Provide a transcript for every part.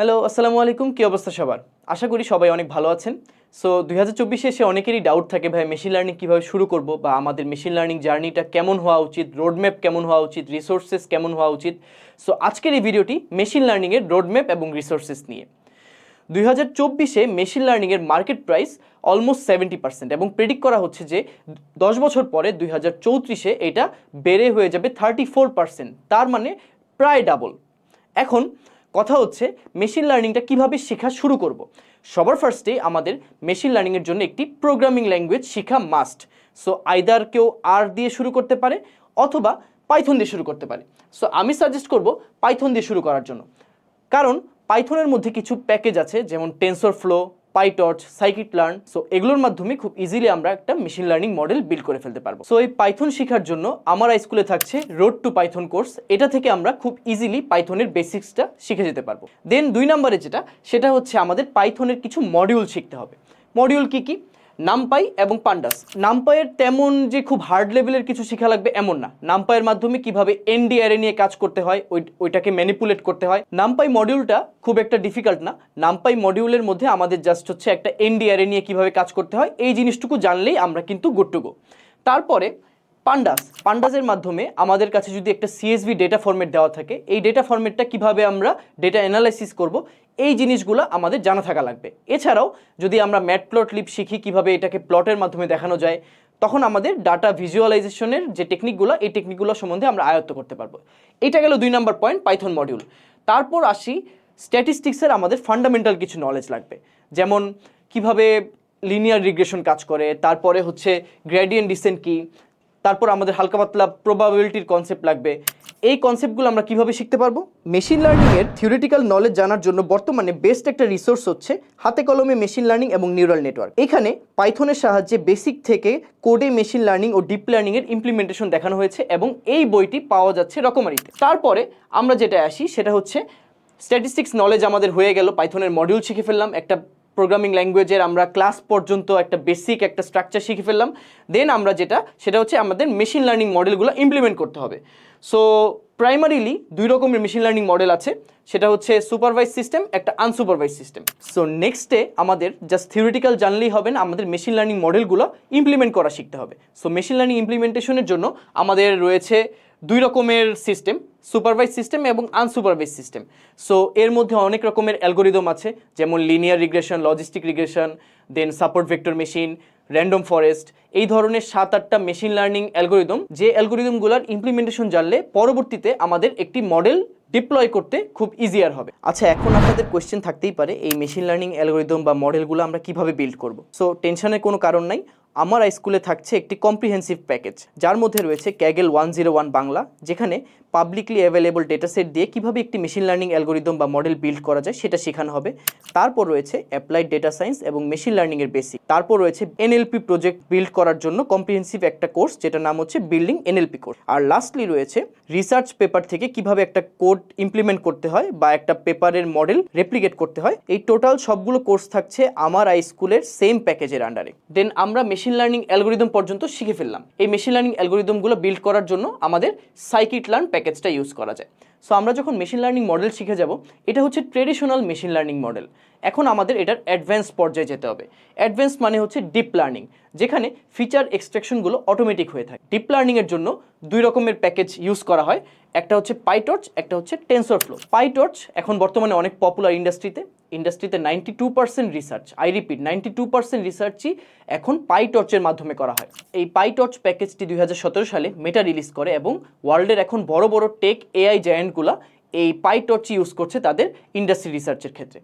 Hello, আসসালামু আলাইকুম। কী অবস্থা সবার? আশা করি সবাই অনেক ভালো আছেন। সো দুই হাজার চব্বিশে এসে অনেকেরই ডাউট থাকে, ভাই মেশিন লার্নিং কীভাবে শুরু করব বা আমাদের মেশিন লার্নিং জার্নিটা কেমন হওয়া উচিত রোডম্যাপ কেমন হওয়া উচিত রিসোর্সেস কেমন হওয়া উচিত। সো আজকের এই ভিডিওটি মেশিন লার্নিংয়ের রোডম্যাপ এবং রিসোর্সেস নিয়ে। দুই হাজার চব্বিশে machine লার্নিংয়ের market price almost seventy percent এবং প্রেডিক্ট করা হচ্ছে যে দশ বছর পরে দুই হাজার চৌত্রিশে এটা বেড়ে হয়ে যাবে থার্টি ফোর পার্সেন্ট তার মানে প্রায় ডাবল এখন কথা হচ্ছে মেশিন লার্নিংটা কীভাবে শেখা শুরু করব। সবার ফার্স্টে আমাদের মেশিন লার্নিংয়ের জন্য একটি প্রোগ্রামিং ল্যাঙ্গুয়েজ শেখা মাস্ট সো আইদার কেউ আর দিয়ে শুরু করতে পারে অথবা পাইথন দিয়ে শুরু করতে পারে। সো আমি সাজেস্ট করব পাইথন দিয়ে শুরু করার জন্য। কারণ পাইথনের মধ্যে কিছু প্যাকেজ আছে, যেমন TensorFlow PyTorch scikit learn so এগুলোর মাধ্যমে খুব ইজিলি আমরা একটা মেশিন লার্নিং মডেল বিল্ড করে ফেলতে পারব। সো এই পাইথন শেখার জন্য আমার স্কুলে থাকছে রোড টু পাইথন কোর্স এটা থেকে আমরা খুব ইজিলি পাইথনের বেসিক্সটা শিখে যেতে পারব। দেন দুই নম্বরে যেটা, সেটা হচ্ছে আমাদের পাইথনের কিছু মডিউল শিখতে হবে। মডিউল কি কি? নামপাই এবং পান্ডাস। নামপাইয়ের তেমন যে খুব হার্ড লেভেলের কিছু শেখা লাগবে এমন না। নামপাইয়ের মাধ্যমে কীভাবে এনডি অ্যারে নিয়ে কাজ করতে হয়, ওই, ওইটাকে ম্যানিপুলেট করতে হয়। নামপাই মডিউলটা খুব একটা ডিফিকাল্ট না। নামপাই মডিউলের মধ্যে আমাদের জাস্ট হচ্ছে একটা এনডি অ্যারে নিয়ে কীভাবে কাজ করতে হয়, এই জিনিসটুকু জানলেই আমরা কিন্তু গুড টু গো তারপরে পান্ডাস। পান্ডাসের মাধ্যমে আমাদের কাছে যদি একটা সিএসভি ডেটা ফরম্যাট দেওয়া থাকে, এই ডেটা ফরম্যাটটা কীভাবে আমরা ডেটা অ্যানালাইসিস করব এই জিনিসগুলো আমাদের জানা থাকা লাগবে। এছাড়াও যদি আমরা ম্যাট প্লট লিপ শিখি কীভাবে এটাকে প্লটের মাধ্যমে দেখানো যায়, তখন আমাদের ডাটা ভিজুয়ালাইজেশনের যে টেকনিকগুলো, এই টেকনিকগুলো সম্বন্ধে আমরা আয়ত্ত করতে পারব। এটা গেল দুই নম্বর পয়েন্ট, পাইথন মডিউল। তারপর আসি, স্ট্যাটিস্টিক্সের আমাদের ফান্ডামেন্টাল কিছু নলেজ লাগবে। যেমন কীভাবে লিনিয়ার রিগ্রেশন কাজ করে, তারপরে হচ্ছে গ্রেডিয়েন্ট ডিসেন্ট কি, তারপর আমাদের হালকা পাতলা প্রবাবিলিটির কনসেপ্ট লাগবে। এই কনসেপ্টগুলো আমরা কীভাবে শিখতে পারব? মেশিন লার্নিংয়ের থিওরিটিক্যাল নলেজ জানার জন্য বর্তমানে বেস্ট একটা রিসোর্স হচ্ছে হাতে কলমে মেশিন লার্নিং এবং নিউরাল নেটওয়ার্ক এখানে পাইথনের সাহায্যে বেসিক থেকে কোডে মেশিন লার্নিং ও ডিপ লার্নিংয়ের ইমপ্লিমেন্টেশন দেখানো হয়েছে এবং এই বইটি পাওয়া যাচ্ছে রকমারিতে। তারপরে আমরা যেটা আসি সেটা হচ্ছে স্ট্যাটিস্টিক্স নলেজ আমাদের হয়ে গেল। পাইথনের মডিউল শিখে ফেললাম। একটা প্রোগ্রামিং ল্যাঙ্গুয়েজের আমরা ক্লাস পর্যন্ত একটা বেসিক একটা স্ট্রাকচার শিখে ফেললাম। দেন আমরা যেটা, সেটা হচ্ছে আমাদের মেশিন লার্নিং মডেলগুলো ইমপ্লিমেন্ট করতে হবে। সো প্রাইমারিলি দুই রকমের মেশিন লার্নিং মডেল আছে। সেটা হচ্ছে সুপারভাইজ সিস্টেম একটা আনসুপারভাইজ সিস্টেম সো নেক্সটে আমাদের জাস্ট থিওরিটিক্যাল জানলেই হবে না, আমাদের মেশিন লার্নিং মডেলগুলো ইমপ্লিমেন্ট করা শিখতে হবে। সো মেশিন লার্নিং ইমপ্লিমেন্টেশনের জন্য আমাদের রয়েছে দুই রকমের সিস্টেম সুপারভাইজ সিস্টেম এবং আনসুপারভাইজ সিস্টেম। সো এর মধ্যে অনেক রকমের অ্যালগোরিদম আছে, যেমন linear regression, logistic regression then support vector machine, random forest, এই ধরনের সাত আটটা মেশিন লার্নিং অ্যালগোরিদম। যে অ্যালগোরিদমগুলোর ইমপ্লিমেন্টেশন জানলে পরবর্তীতে আমাদের একটি মডেল ডিপ্লয় করতে খুব ইজিয়ার হবে। আচ্ছা এখন আপনাদের কোয়েশ্চেন থাকতেই পারে, এই মেশিন লার্নিং অ্যালগোরিদম বা মডেলগুলো আমরা কীভাবে বিল্ড করব? সো টেনশনের কোনো কারণ নাই। আমার স্কুলে থাকছে একটি কম্প্রিহেন্সিভ প্যাকেজ যার মধ্যে রয়েছে Kaggle one zero one Bangla, যেখানে পাবলিকলি অ্যাভেলেবল ডেটা সেট দিয়ে কীভাবে একটি মেশিন লার্নিং অ্যালগোরিদম বা মডেল বিল্ড করা যায় সেটা শেখানো হবে। তারপর রয়েছে অ্যাপ্লাইড ডেটা সায়েন্স এবং মেশিন লার্নিংয়ের বেসিক তারপর রয়েছে এনএলপি প্রজেক্ট বিল্ড করার জন্য কম্প্রিহেন্সিভ একটা কোর্স যেটার নাম হচ্ছে বিল্ডিং এনএলপি কোর্স আর লাস্টলি রয়েছে রিসার্চ পেপার থেকে কীভাবে একটা কোড ইমপ্লিমেন্ট করতে হয় বা একটা পেপারের মডেল রেপ্লিকেট করতে হয়। এই টোটাল সবগুলো কোর্স থাকছে আমার আই স্কুলের সেম প্যাকেজের আন্ডারে দেন আমরা মেশিন লার্নিং অ্যালগোরিদম পর্যন্ত শিখে ফেললাম। এই মেশিন লার্নিং অ্যালগোরিদমগুলো বিল্ড করার জন্য আমাদের সাইকিট লার্ন প্যাকেজটা ইউজ করা যায়। সো আমরা যখন মেশিন লার্নিং মডেল শিখে যাব, এটা হচ্ছে ট্রেডিশনাল মেশিন লার্নিং মডেল এখন আমাদের এটার অ্যাডভান্স পর্যায়ে যেতে হবে। অ্যাডভান্স মানে হচ্ছে ডিপ লার্নিং যেখানে ফিচার এক্সট্রাকশনগুলো অটোমেটিক হয়ে থাকে। ডিপ লার্নিংয়ের জন্য দুই রকমের প্যাকেজ ইউজ করা হয়। একটা হচ্ছে পাইটর্চ একটা হচ্ছে টেন্সর ফ্লো পাইটর্চ এখন বর্তমানে অনেক পপুলার ইন্ডাস্ট্রিতে ইন্ডাস্ট্রিতে ninety two percent research I repeat ninety two percent রিসার্চই এখন পাই টর্চের মাধ্যমে করা হয়। এই পাই টর্চ প্যাকেজটি দুই হাজার সতেরো সালে মেটা রিলিজ করে এবং ওয়ার্ল্ডের এখন বড় বড় টেক এআই জায়ান্টগুলো এই পাই টর্চই ইউজ করছে তাদের ইন্ডাস্ট্রি রিসার্চের ক্ষেত্রে।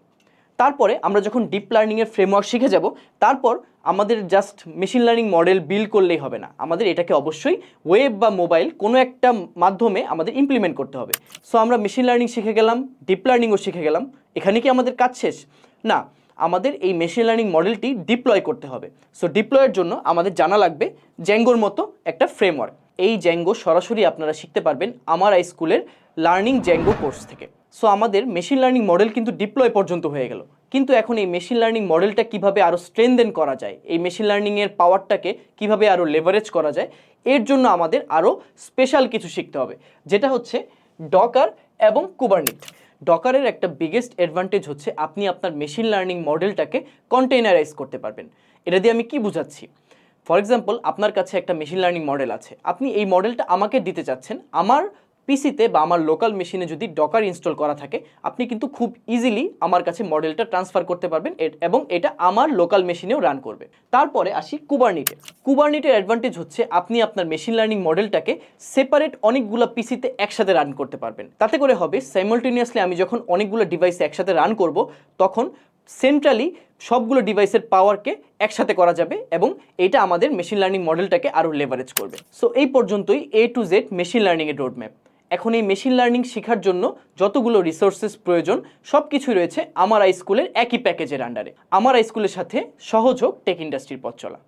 তারপরে আমরা যখন ডিপ লার্নিংয়ের ফ্রেমওয়ার্ক শিখে যাব, তারপর আমাদের just machine learning model build করলেই হবে না। আমাদের এটাকে অবশ্যই ওয়েব বা মোবাইল কোনো একটা মাধ্যমে আমাদের ইমপ্লিমেন্ট করতে হবে। সো আমরা মেশিন লার্নিং শিখে গেলাম ডিপ লার্নিংও শিখে গেলাম। এখানে কি আমাদের কাজ শেষ? না, আমাদের এই মেশিন লার্নিং মডেলটি ডিপ্লয় করতে হবে। সো ডিপ্লয়ের জন্য আমাদের জানা লাগবে জ্যাঙ্গোর মতো একটা ফ্রেমওয়ার্ক এই জ্যাঙ্গো সরাসরি আপনারা শিখতে পারবেন আমার আই স্কুলের লার্নিং জ্যাঙ্গো কোর্স থেকে। সো আমাদের মেশিন লার্নিং মডেল কিন্তু ডিপ্লয় পর্যন্ত হয়ে গেল। কিন্তু এখন এই মেশিন লার্নিং মডেলটা কীভাবে আরও স্ট্রেনদেন করা যায়? এই মেশিন লার্নিংয়ের পাওয়ারটাকে কীভাবে আরও লেভারেজ করা যায়? এর জন্য আমাদের আরও স্পেশাল কিছু শিখতে হবে। যেটা হচ্ছে ডকার এবং কুবারনিট ডকারের একটা বিগেস্ট অ্যাডভান্টেজ হচ্ছে আপনি আপনার মেশিন লার্নিং মডেলটাকে কন্টেইনারাইজ করতে পারবেন। এটা দিয়ে আমি কি বুঝাচ্ছি? ফর এক্সাম্পল আপনার কাছে একটা মেশিন লার্নিং মডেল আছে। আপনি এই মডেলটা আমাকে দিতে চাচ্ছেন আমার পিসিতে বা আমার লোকাল মেশিনে যদি ডকার ইনস্টল করা থাকে, আপনি কিন্তু খুব ইজিলি আমার কাছে মডেলটা ট্রান্সফার করতে পারবেন এবং এটা আমার লোকাল মেশিনেও রান করবে। তারপরে আসি কুবারনিটে কুবারনিটের অ্যাডভান্টেজ হচ্ছে আপনি আপনার মেশিন লার্নিং মডেলটাকে সেপারেট অনেকগুলো পিসিতে একসাথে রান করতে পারবেন। তাতে করে হবে সাইমালটেনিয়াসলি আমি যখন অনেকগুলো ডিভাইসে একসাথে রান করব, তখন সেন্ট্রালি সবগুলো ডিভাইসের পাওয়ারকে একসাথে করা যাবে এবং এটা আমাদের মেশিন লার্নিং মডেলটাকে আরও লেভারেজ করবে। সো এই পর্যন্তই এ টু জেড মেশিন লার্নিংয়ের রোডম্যাপ এখন এই মেশিন লার্নিং শেখার জন্য যতগুলো রিসোর্সেস প্রয়োজন সব কিছুই রয়েছে আমার স্কুলের একই প্যাকেজের আন্ডারে আমার স্কুলের সাথে সহজ হোক টেক ইন্ডাস্ট্রির পথ চলা।